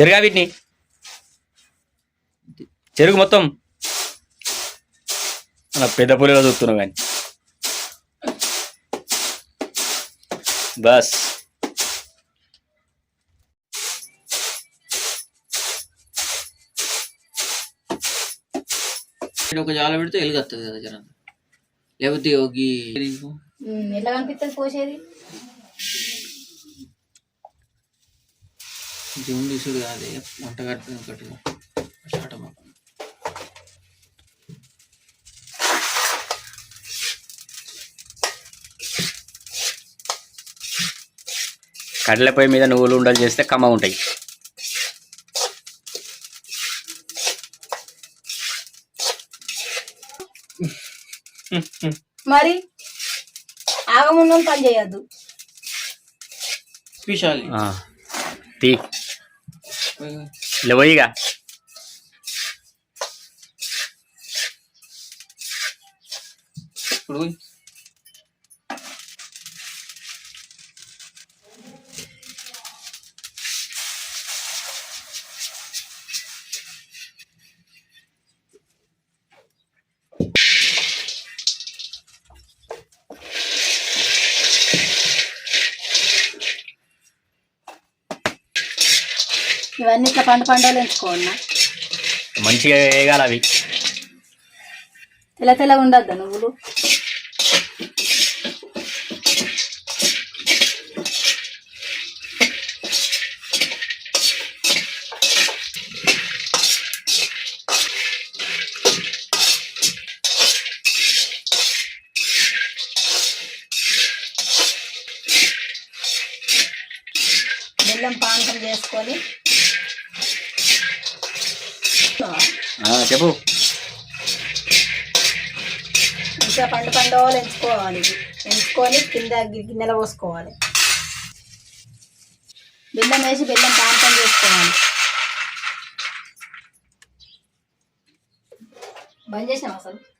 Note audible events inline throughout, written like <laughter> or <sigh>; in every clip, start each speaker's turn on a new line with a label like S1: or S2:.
S1: చెరుగా వీటిని. చెరుగు మొత్తం. అలా పెద్ద పులిలో చూస్తున్నావు కానీ. బస్.
S2: ఒక జాల పెడితే ఎలుగత్తది కదా జనం లేకపోతే ఒక
S3: ఎట్లా కనిపిస్తుంది పోసేది?
S2: జూన్ తీసుడు కాదే వంట కట్టిన ఒకటి స్టార్ట్
S1: కడల పొయ్యి మీద నువ్వులు ఉండలు చేస్తే కమ్మ ఉంటాయి.
S3: మరి ఆగమున్న పని చేయొద్దు.
S2: స్పెషాలి
S1: ఆ, తీ లేవయ్యగా
S2: ఇప్పుడు పోయి.
S3: ఇవన్నీ ఇట్లా పండు పండుగలు ఎంచుకోవన్నా?
S1: మంచిగా వేయగాలి అవి.
S3: తెల్ల తెల్లగా ఉండద్దా నువ్వులు? బెల్లం పానకం చేసుకొని
S1: చెప్పు.
S3: ఇంకా పండు పండుగలు ఎంచుకోవాలి. ఎంచుకొని కింద గి- గిన్నెలో పోసుకోవాలి. బెల్లం వేసి బెల్లం పానకం చేసుకోవాలి. బంద్ చేసాం అసలు?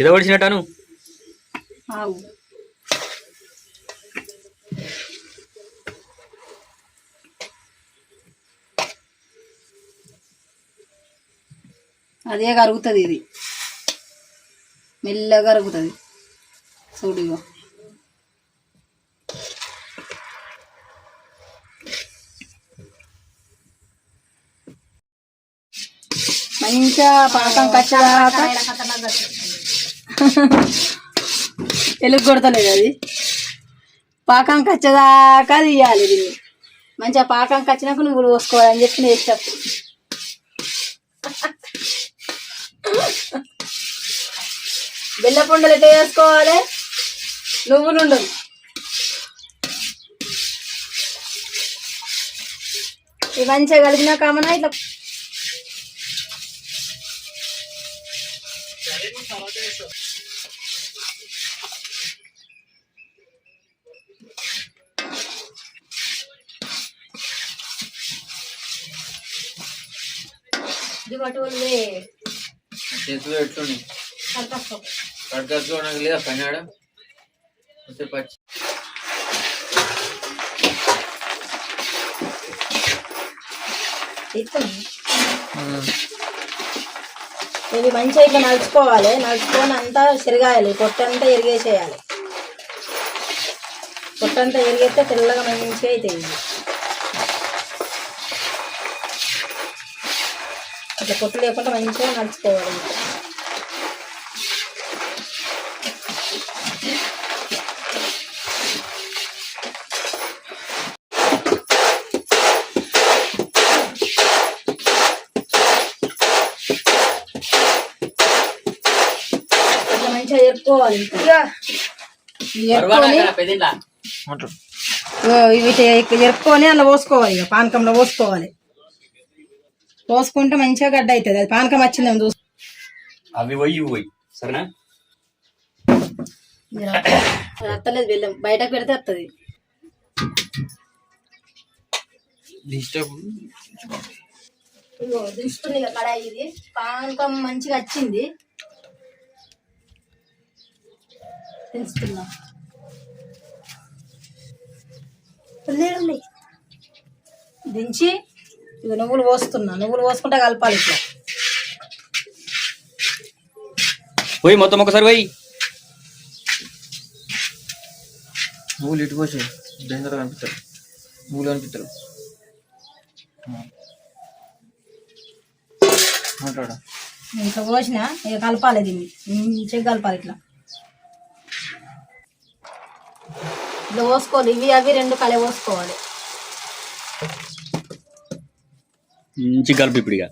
S1: చిదవడిచినట్టాను?
S3: అదే కరుగుతుంది ఇది. మెల్లగా కరుగుతుంది. చూడు మంచిగా పాకం కచ్చదాకా <laughs> ఎలుగు కొడతలేదు అది. పాకం కచ్చదాకా తీయాలి దీన్ని. మంచిగా పాకం కచ్చినాక నువ్వు పోసుకోవాలని చెప్పి నేను బెల్లపుండలు ఎట్లా వేసుకోవాలి నువ్వులు ఉండదు ఇవి మంచిగా కలిపినా కామన్నా ఇట్లా
S2: చేతులు ఎట్లుండి కడకచ్చు నాకు లేదా కన్నాడు వస్తే పచ్చి.
S3: మంచిగా ఇట్లా నలుచుకోవాలి నలుచుకొని అంతా సిరగాయాలి పొట్టంతా ఎరిగేసేయాలి పొట్టంతా ఎరిగేస్తే తెల్లగా మంచిగా అవుతాయి ఇట్లా పొట్టు లేకుండా మంచిగా. ఇట్లా మంచిగా ఇంకా ఇవి ఎరుక్కొని అందులో పోసుకోవాలి ఇక పానకంలో పోసుకోవాలి. పోసుకుంటే మంచిగా గడ్డ అవుతుంది. అది పానకం వచ్చిందేమో చూసు
S1: అవి పోయి పోయి. సరేనా?
S3: అత్తలేదు బెల్లం. బయటకు పెడితే వస్తుంది
S2: డిస్టర్బ్
S3: దించుతుంది కడాయి ఇది. పానకం మంచిగా వచ్చింది. దించుతున్నా. దించి ఇక నువ్వులు పోస్తున్నా. నువ్వులు పోసుకుంటే కలపాలి ఇట్లా.
S1: పోయి మొత్తం ఒకసారి పోయి.
S2: నువ్వులు ఇటు పోసి డేంజర్ కనిపిస్తారు నువ్వులు కనిపిస్తారు మాట్లాడా.
S3: ఇట్లా పోసిన ఇక కలపాలి దీన్ని. మంచిగా కలపాలి ఇట్లా. ఇట్లా పోసుకోవాలి. ఇవి అవి రెండు కలే పోసుకోవాలి.
S1: మంచి కలుపు ఇప్పుడు ఇక.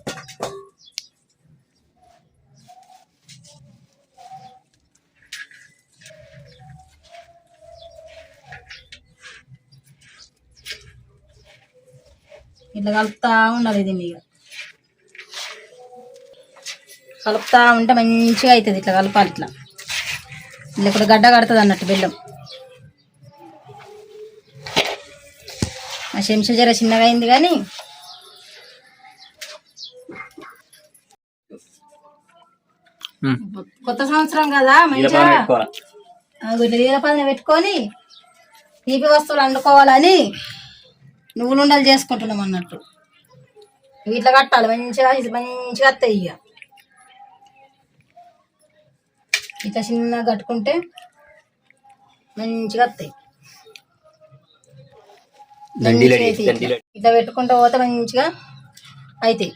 S3: ఇట్లా కలుపుతా ఉండాలి దీన్ని ఇక. కలుపుతా ఉంటే మంచిగా అవుతుంది ఇట్లా కలపాలి ఇట్లా. ఇట్లా ఇక్కడ గడ్డ కడుతుంది అన్నట్టు బెల్లం. ఆ చెంచా జర చిన్నగా అయింది కానీ కొత్త సంవత్సరం కదా మంచిగా? ఇట్లా పెట్టుకొని తీపి వస్తువులు వండుకోవాలని నువ్వులు ఉండలు చేసుకుంటున్నాం అన్నట్టు. ఇట్లా కట్టాలి మంచిగా ఇది మంచిగా వస్తాయి ఇక. ఇట్లా చిన్నగా కట్టుకుంటే మంచిగా వస్తాయి. ఇట్లా పెట్టుకుంటూ పోతే మంచిగా అవుతాయి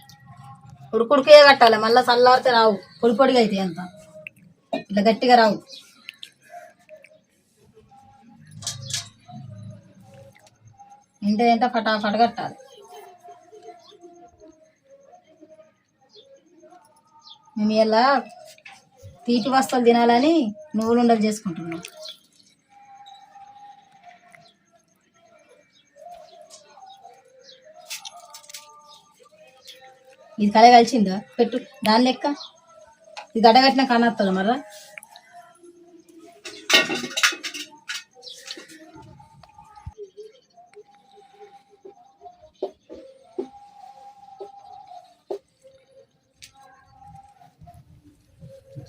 S3: ఉడుకుడికే కట్టాలి మళ్ళీ చల్లారితే రావు. పొడి పొడిగా అయితే అంత. ఇట్లా గట్టిగా రావు. ఇంటి ఏంటో ఫటాఫట్ కట్టాలి. మేము ఇలా తీపి వస్తువులు తినాలని నువ్వులు ఉండలు చేసుకుంటున్నాం. ఇది కళ కలిసిందా? పెట్టు. దాని లెక్క. ఇది గడగట్టిన కట్టిన మరా మర్రా?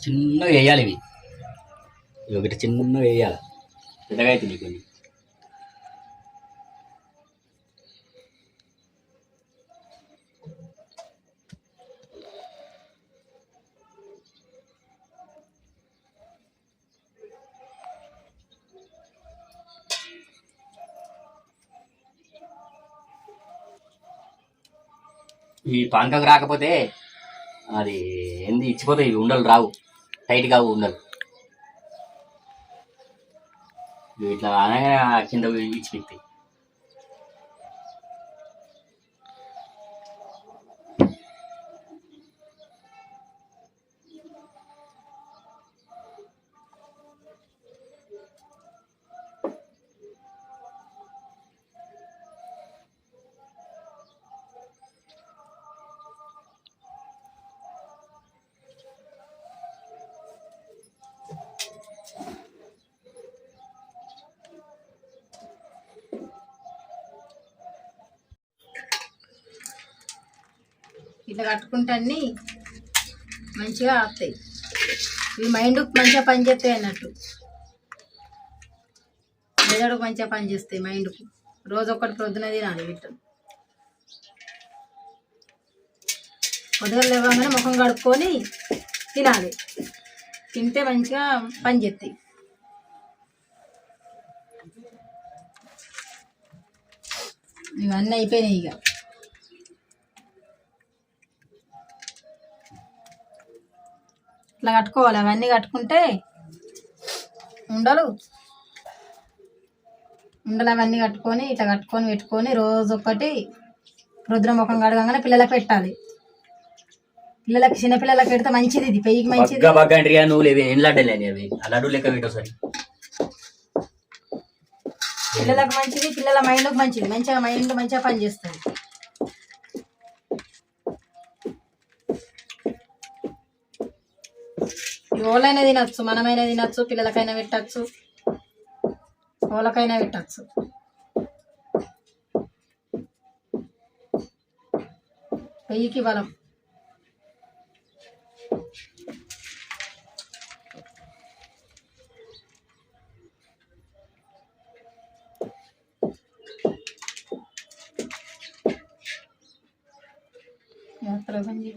S1: చిన్నగా వేయాలి ఇవి. ఇవి ఒకటి చిన్నగా వేయాలి. పెద్దగా అవుతుంది కొన్ని. ఈ పానకం రాకపోతే అది ఏంది ఇచ్చిపోతాయి ఇవి ఉండలు రావు. టైట్ కావు ఉండలు. ఇట్లా అనగానే కింద ఇచ్చి
S3: ఇట్లా కట్టుకుంటే అన్ని మంచిగా వస్తాయి ఇవి మైండ్ మంచిగా పనిచేస్తాయి అన్నట్టు. మెదడుకు మంచిగా పనిచేస్తాయి మైండ్కు రోజు ఒక్కటి ప్రొద్దున తినాలి వీటిని పొద్దుగా లేవగానే ముఖం కడుక్కొని తినాలి. తింటే మంచిగా పనిచేస్తాయి ఇవన్నీ అయిపోయినాయి ఇక. ఇట్లా కట్టుకోవాలి. అవన్నీ కట్టుకుంటే ఉండలు. ఉండలు అవన్నీ కట్టుకొని ఇట్లా కట్టుకొని పెట్టుకొని రోజు ఒకటి రుద్ర ముఖం కడగంగానే పిల్లలకు పెట్టాలి. పిల్లలకి చిన్న పిల్లలకి పెడితే మంచిది ఇది. పెయ్యికి మంచిది.
S1: బగ్గా బగ్గా అంటే నువ్వు లేవి. ఏం లడ్డలేని అవి? ఆ లడ్డు లెక్క పెట్టు సరి
S3: పిల్లలకు మంచిది పిల్లల మైండ్కి మంచిది. మంచిగా మైండ్ మంచిగా పనిచేస్తుంది ఎవరైనా తినచ్చు మనమైనా తినచ్చు పిల్లలకైనా పెట్టచ్చు. ఓలకైనా పెట్టచ్చు. వెయ్యికి బలం యాత్ర బందీ